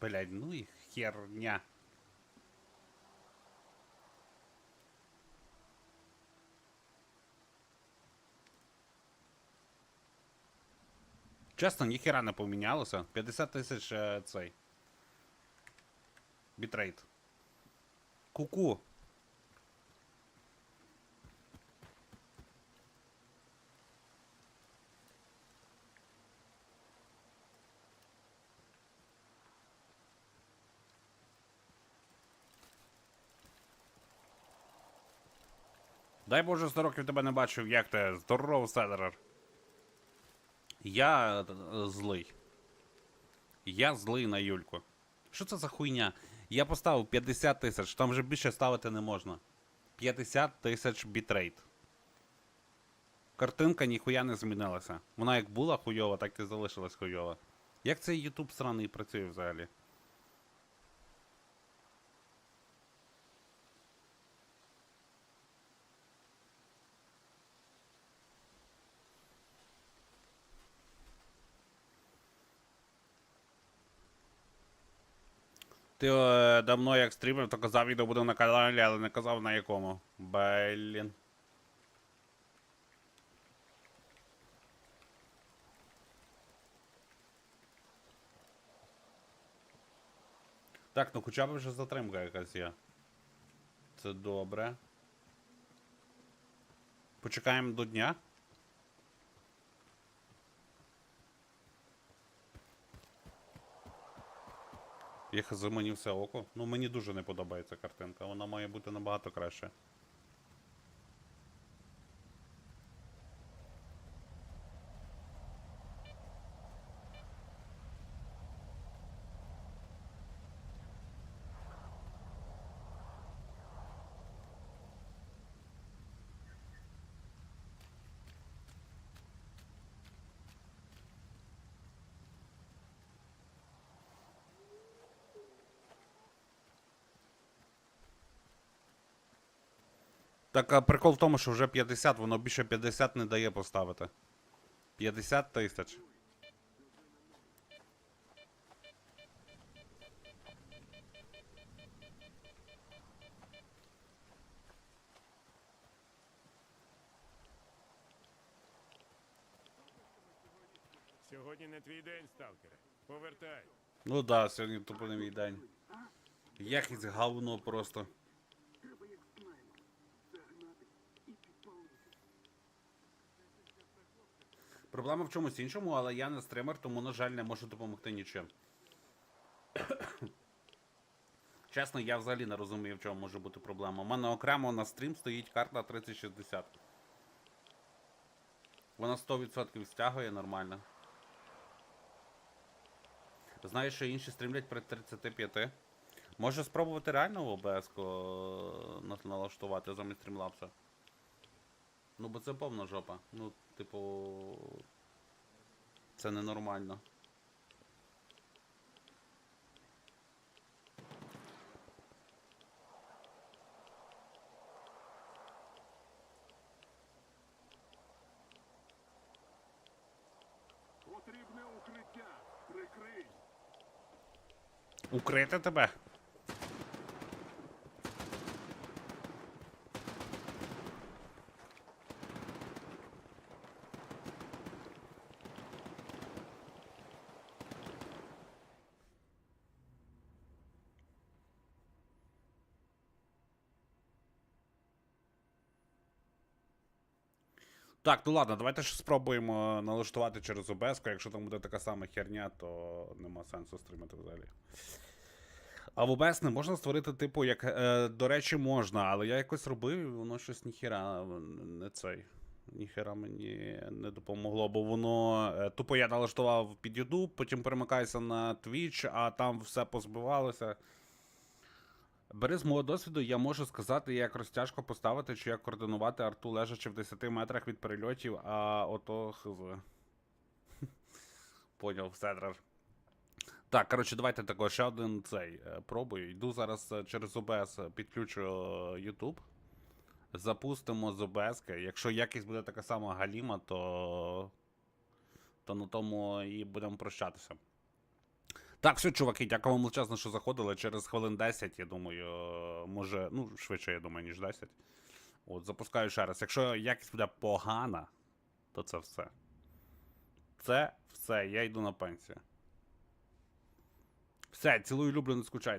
Блядь, ну и херня. Чесно, ніхера не помінялося. 50 тисяч е, цей. Бітрейт. Ку-ку. Дай Боже, 100 років тебе не бачив, як ти? Здоров, Седерер. Я е, злий. Я злий на Юльку. Що це за хуйня? Я поставив 50 тисяч, там вже більше ставити не можна. 50 тисяч бітрейт. Картинка ніхуя не змінилася. Вона як була хуйова, так і залишилась хуйова. Як цей YouTube сраний працює взагалі? Ти е, давно як стрімер, то казав, відео буде на каналі, але не казав на якому. Блін. Так, ну хоча б вже затримка якась є. Це добре. Почекаємо до дня. Я заманів все око. Ну мені дуже не подобається картинка. Вона має бути набагато краще. Так а прикол в тому, що вже 50, воно більше 50 не дає поставити. 50 тисяч. Сьогодні не твій день, сталкере. Повертай. Ну да, сьогодні тупо не мій день. Якесь говно просто. Проблема в чомусь іншому, але я не стример, тому, на жаль, не можу допомогти нічим. Чесно, я взагалі не розумію, в чому може бути проблема. У мене окремо на стрім стоїть карта 3060. Вона 100% стягує нормально. Знаєш, що інші стрімлять при 35. Може спробувати реально в ОБС налаштувати замість стрімлапса? Ну, бо це повна жопа. Ну, типу. Це ненормально. Потрібне укриття. Прикрий. Укрити тебе? Так, ну ладно, давайте ж спробуємо налаштувати через OBS, якщо там буде така сама херня, то нема сенсу стримати взагалі. А в OBS не можна створити, типу, як. Е, до речі, можна, але я якось робив, і воно щось ніхіра не цей. Ніхера мені не допомогло, бо воно. Е, тупо я налаштував під YouTube, потім перемикаюся на Twitch, а там все позбивалося. Бери з мого досвіду, я можу сказати, як розтяжко поставити, чи як координувати арту лежачи в 10 метрах від перельотів, а ото хз. Поняв, Седрар. Так, коротше, давайте також ще один цей е, пробую. Йду зараз е, через OBS, е, підключу YouTube. Запустимо з. -ки. Якщо якість буде така сама галіма, то. То на тому і будемо прощатися. Так, все, чуваки, дякую вам величезно, що заходили. Через хвилин 10, я думаю, може, ну, швидше, я думаю, ніж 10. От, запускаю ще раз. Якщо якість буде погана, то це все. Це все, я йду на пенсію. Все, цілую, люблю, не скучайте.